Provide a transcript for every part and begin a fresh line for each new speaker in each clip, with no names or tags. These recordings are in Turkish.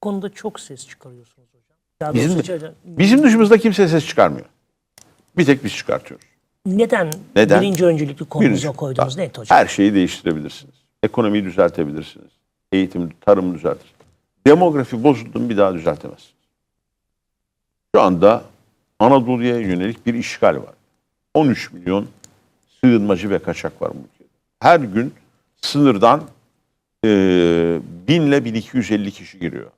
konuda çok ses çıkarıyorsunuz hocam. Daha
Bizim,
hocam,
bizim dışımızda kimse ses çıkarmıyor. Bir tek biz çıkartıyoruz.
neden,
Neden?
birinci öncelikli konumuza
Birinci,
koydunuz net hocam?
Her şeyi değiştirebilirsiniz. Ekonomiyi düzeltebilirsiniz. Eğitim, tarımı düzeltir. Demografi bozuldu bir daha düzeltemezsiniz. Şu anda Anadolu'ya yönelik bir işgal var. 13 milyon sığınmacı ve kaçak var bu ülkede. Her gün sınırdan e, 1000 ile 1250 kişi giriyor.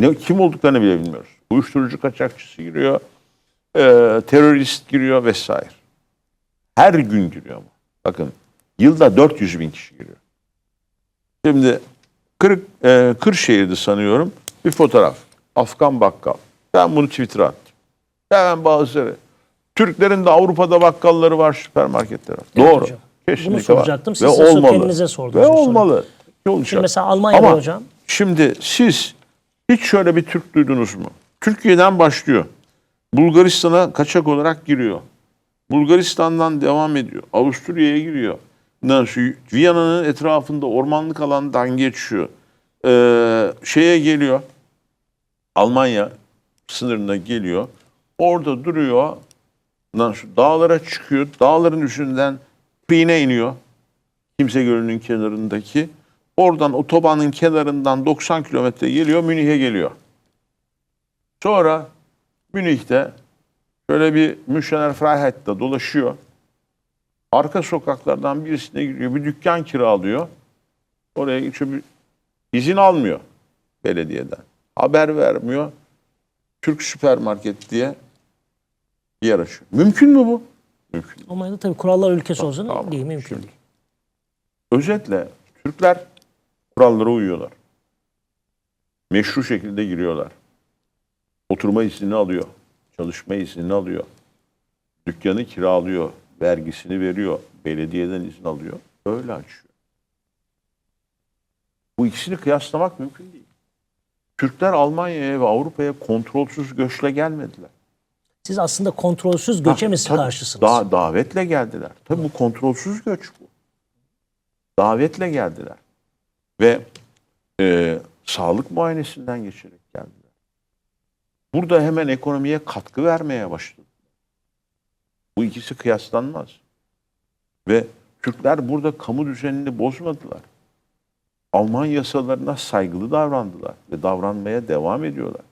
Ne, kim olduklarını bile bilmiyoruz. Uyuşturucu kaçakçısı giriyor, e, terörist giriyor vesaire. Her gün giriyor ama. Bakın yılda 400 bin kişi giriyor. Şimdi Kırık, e, Kırşehir'de sanıyorum bir fotoğraf. Afgan bakkal. Ben bunu Twitter'a attım. Hemen bazıları. Türklerin de Avrupa'da bakkalları var, süpermarketleri var.
Evet
Doğru.
hocam.
Kesinlikle
Bunu soracaktım.
var.
Siz
Ve olmalı.
kendinize sordunuz
Ve olmalı.
Şimdi mesela Almanya'da
Ama
hocam
Şimdi siz hiç şöyle bir Türk duydunuz mu? Türkiye'den başlıyor. Bulgaristan'a kaçak olarak giriyor. Bulgaristan'dan devam ediyor. Avusturya'ya giriyor. Viyana'nın etrafında ormanlık alandan geçiyor. Ee, şeye geliyor. Almanya sınırına geliyor. Orada duruyor. Dağlara çıkıyor. Dağların üstünden Prien'e iniyor. Kimse Gölü'nün kenarındaki. Oradan otobanın kenarından 90 kilometre geliyor, Münih'e geliyor. Sonra Münih'te şöyle bir Münchener Freiheit'te dolaşıyor. Arka sokaklardan birisine giriyor, bir dükkan kiralıyor. Oraya geçiyor, bir izin almıyor belediyeden. Haber vermiyor. Türk süpermarket diye bir yer açıyor. Mümkün mü bu? Mümkün.
Almanya'da tabii kurallar ülkesi olsun
tamam.
değil mümkün
Şimdi.
değil.
Özetle Türkler kurallara uyuyorlar. Meşru şekilde giriyorlar. Oturma iznini alıyor. Çalışma iznini alıyor. Dükkanı kiralıyor. Vergisini veriyor. Belediyeden izin alıyor. Öyle açıyor. Bu ikisini kıyaslamak mümkün değil. Türkler Almanya'ya ve Avrupa'ya kontrolsüz göçle gelmediler.
Siz aslında kontrolsüz göçe mi
Tabii,
karşısınız?
Da, davetle geldiler. Tabii bu kontrolsüz göç bu. Davetle geldiler. Ve e, sağlık muayenesinden geçerek geldiler. Burada hemen ekonomiye katkı vermeye başladı. Bu ikisi kıyaslanmaz. Ve Türkler burada kamu düzenini bozmadılar. Alman yasalarına saygılı davrandılar ve davranmaya devam ediyorlar.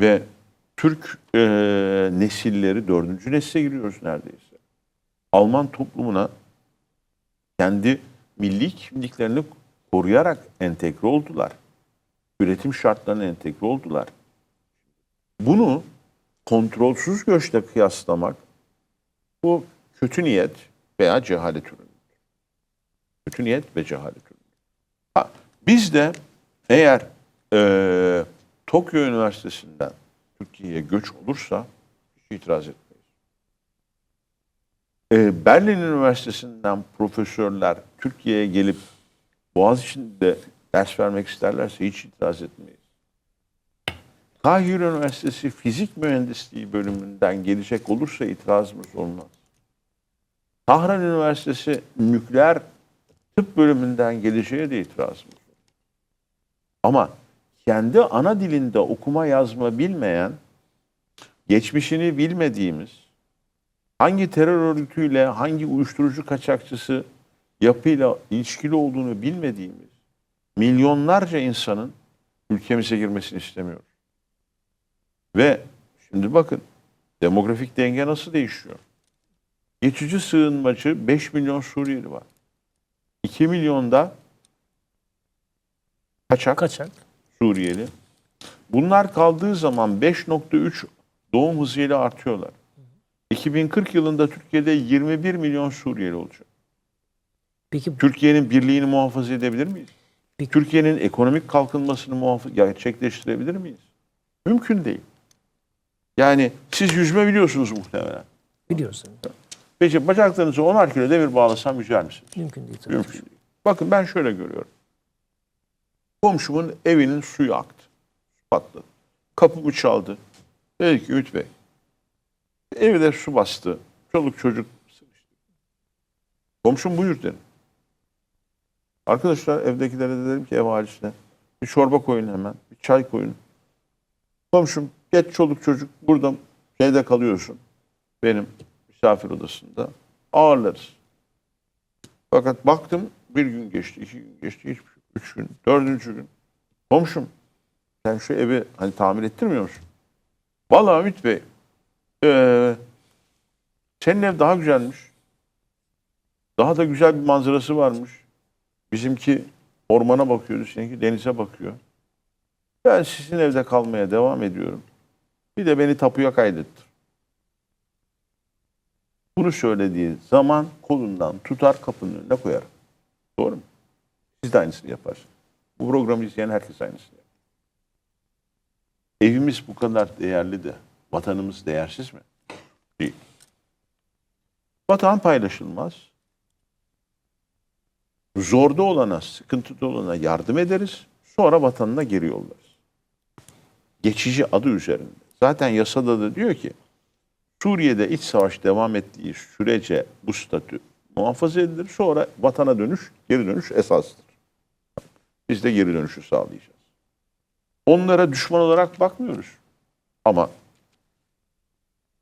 Ve Türk e, nesilleri dördüncü nesle giriyoruz neredeyse. Alman toplumuna kendi milli kimliklerini koruyarak entegre oldular. Üretim şartlarına entegre oldular. Bunu kontrolsüz göçle kıyaslamak bu kötü niyet veya cehalet ürünüdür. Kötü niyet ve cehalet ürünüdür. Ha, biz de eğer e, Tokyo Üniversitesi'nden Türkiye'ye göç olursa hiç itiraz etmeyiz. E, Berlin Üniversitesi'nden profesörler Türkiye'ye gelip Boğaziçi'nde ders vermek isterlerse hiç itiraz etmeyiz. Kahire Üniversitesi Fizik Mühendisliği bölümünden gelecek olursa itirazımız olmaz. Tahran Üniversitesi Nükleer Tıp bölümünden geleceğe de itirazımız olur. Ama kendi ana dilinde okuma yazma bilmeyen, geçmişini bilmediğimiz, hangi terör örgütüyle, hangi uyuşturucu kaçakçısı yapıyla ilişkili olduğunu bilmediğimiz milyonlarca insanın ülkemize girmesini istemiyoruz. Ve şimdi bakın demografik denge nasıl değişiyor? Geçici sığınmacı 5 milyon Suriyeli var. 2 milyonda kaçak,
Kaçak.
Suriyeli. Bunlar kaldığı zaman 5.3 doğum hızıyla artıyorlar. 2040 yılında Türkiye'de 21 milyon Suriyeli olacak.
Peki
Türkiye'nin birliğini muhafaza edebilir miyiz?
Peki.
Türkiye'nin ekonomik kalkınmasını muhafaza gerçekleştirebilir miyiz? Mümkün değil. Yani siz yüzme biliyorsunuz muhtemelen.
biliyorsun.
Peki bacaklarınızı 10'ar kilo demir bağlasam yüzer misiniz?
Mümkün değil tabii.
Mümkün değil. Bakın ben şöyle görüyorum. Komşumun evinin suyu aktı. Su patladı. Kapımı çaldı. Dedi ki Ümit Bey, evde su bastı. Çoluk çocuk. Komşum buyur dedim. Arkadaşlar evdekilere de dedim ki ev halisine bir çorba koyun hemen. Bir çay koyun. Komşum geç çoluk çocuk burada şeyde kalıyorsun. Benim misafir odasında. Ağırlarız. Fakat baktım bir gün geçti, iki gün geçti, hiçbir şey. Üç gün, dördüncü gün. Komşum sen şu evi hani tamir ettirmiyor musun? Vallahi Ümit Bey eee, senin ev daha güzelmiş. Daha da güzel bir manzarası varmış. Bizimki ormana bakıyordu, seninki denize bakıyor. Ben sizin evde kalmaya devam ediyorum. Bir de beni tapuya kaydettir. Bunu söylediği zaman kolundan tutar kapının önüne koyar. Doğru mu? Siz de aynısını yaparsınız. Bu programı izleyen herkes aynısını yapar. Evimiz bu kadar değerli de vatanımız değersiz mi? Değil. Vatan paylaşılmaz. Zorda olana, sıkıntıda olana yardım ederiz. Sonra vatanına geri yollarız. Geçici adı üzerinde. Zaten yasada da diyor ki Suriye'de iç savaş devam ettiği sürece bu statü muhafaza edilir. Sonra vatana dönüş, geri dönüş esastır. Biz de geri dönüşü sağlayacağız. Onlara düşman olarak bakmıyoruz. Ama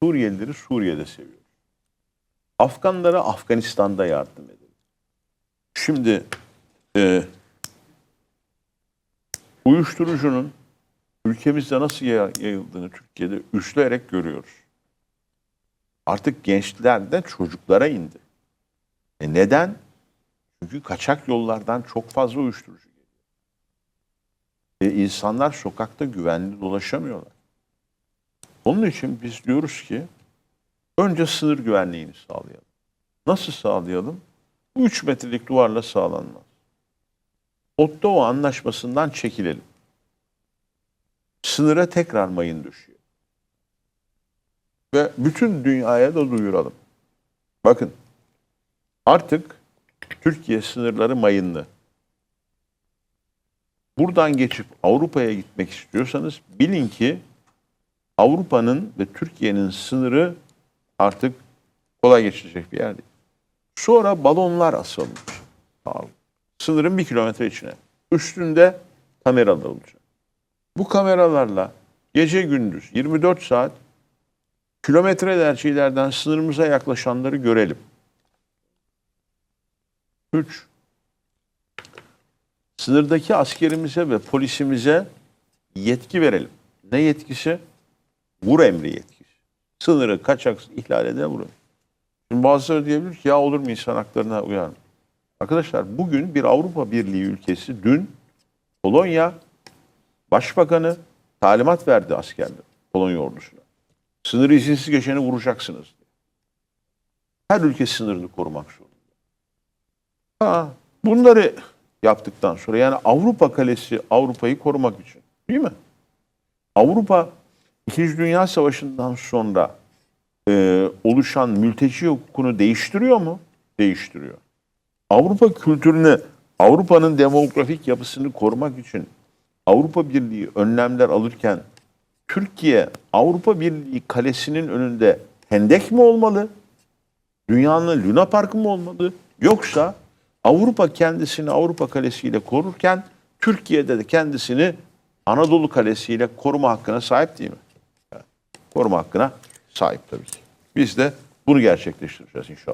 Suriyelileri Suriye'de seviyoruz. Afganlara Afganistan'da yardım edelim. Şimdi e, uyuşturucunun ülkemizde nasıl yay- yayıldığını Türkiye'de üçleyerek görüyoruz. Artık gençlerden çocuklara indi. E neden? Çünkü kaçak yollardan çok fazla uyuşturucu geliyor. E insanlar sokakta güvenli dolaşamıyorlar. Onun için biz diyoruz ki önce sınır güvenliğini sağlayalım. Nasıl sağlayalım? Bu 3 metrelik duvarla sağlanmaz. Ottawa anlaşmasından çekilelim. Sınıra tekrar mayın düşüyor. Ve bütün dünyaya da duyuralım. Bakın artık Türkiye sınırları mayınlı. Buradan geçip Avrupa'ya gitmek istiyorsanız bilin ki Avrupa'nın ve Türkiye'nin sınırı artık kolay geçilecek bir yer değil. Sonra balonlar asılmış. Sınırın bir kilometre içine. Üstünde kameralar olacak. Bu kameralarla gece gündüz 24 saat kilometrelerce ileriden sınırımıza yaklaşanları görelim. 3. Sınırdaki askerimize ve polisimize yetki verelim. Ne yetkisi? Vur emri yetkisi. Sınırı kaçak ihlal eden vurun. Şimdi bazıları diyebilir ki ya olur mu insan haklarına uyar mı? Arkadaşlar bugün bir Avrupa Birliği ülkesi dün Polonya Başbakanı talimat verdi askerlere, Polonya ordusuna. Sınırı izinsiz geçeni vuracaksınız. Her ülke sınırını korumak zorunda. Ha, bunları yaptıktan sonra yani Avrupa kalesi Avrupa'yı korumak için değil mi? Avrupa İkinci Dünya Savaşı'ndan sonra e, oluşan mülteci hukukunu değiştiriyor mu? Değiştiriyor. Avrupa kültürünü, Avrupa'nın demografik yapısını korumak için Avrupa Birliği önlemler alırken Türkiye Avrupa Birliği kalesinin önünde hendek mi olmalı? Dünyanın Luna Parkı mı olmalı? Yoksa Avrupa kendisini Avrupa kalesiyle korurken Türkiye'de de kendisini Anadolu kalesiyle koruma hakkına sahip değil mi? Koruma hakkına sahip tabii ki. Biz de bunu gerçekleştireceğiz inşallah.